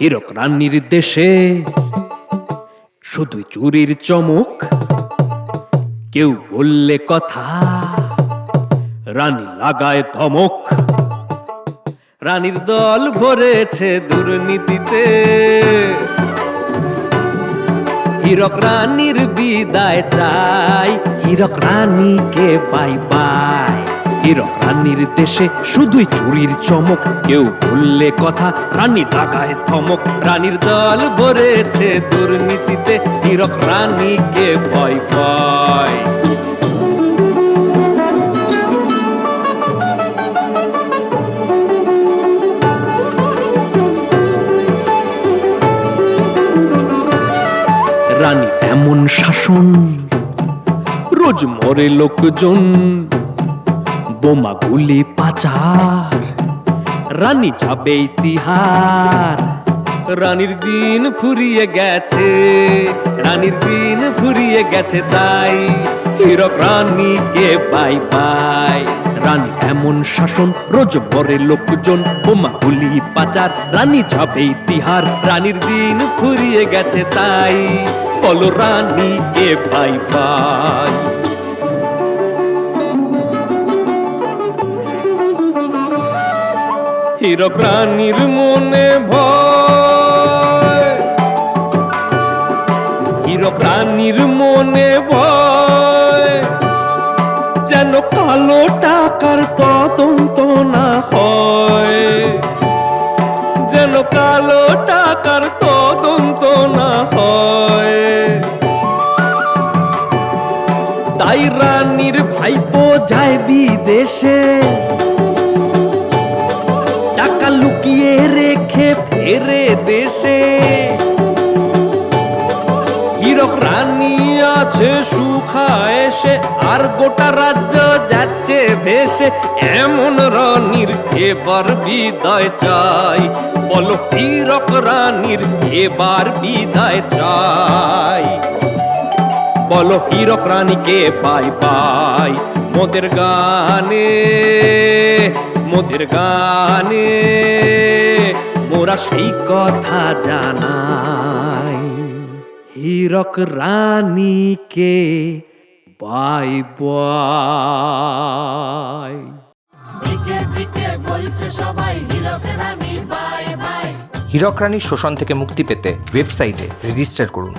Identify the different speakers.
Speaker 1: হীরক রানীর দেশে। শুধু চুরির চমক, কেউ বললে কথা, রানী লাগায় ধমক। রানীর দল ভরেছে দুর্নীতিতে। হীরক রানীর বিদায় চাই, হীরক রানীকে বাই বাই হীরক রানীর দেশে শুধুই চুরির চমক। কেউ বললে কথা, রানী লাগায় থমক রানীর দল ভরেছে দুর্নীতিতে, হীরক রানীকে ভয় পায়। রানী এমন শাসন, রোজ মরে লোকজন। বোমা গুলি পাচার। রানী যাবে ইতিহার। রানীর দিন ফুরিয়ে গেছে, রানীর দিন ফুরিয়ে গেছে তাই। হীরক রানীকে বাই বাই। রানী এমন শাসন, রোজ মরে লোকজন বোমা গুলি পাচার। রানী যাবে ইতিহার, রানীর দিন ফুরিয়ে গেছে তাই। বলো রানীকে বাই বাই। হীরক রানীর মনে ভয়। হীরক রানীর মনে ভয়। যেন কালো টাকার তদন্ত না হয়। যেন কালো টাকার তদন্ত না হয়। তাই রানীর ভাইপো যায় বিদেশে। দেশে হীরক রানী আছে সুখা এসে, আর গোটা রাজ্য যাচ্ছে ভেসে। এমন রানীর এবার বিদায় চাই। বলো হীরক রানীর এবার বিদায় চাই। বলো হীরক রানীকে বাই বাই। মোদের গানে মোদের গানে। সেই কথা জানাই। হীরক রানীকে বাই বাই।
Speaker 2: দিকে দিকে বলছে সবাই হীরক রানী বাই বাই।
Speaker 3: হীরক রানীর শোষণ থেকে মুক্তি পেতে ওয়েবসাইটে রেজিস্টার করুন।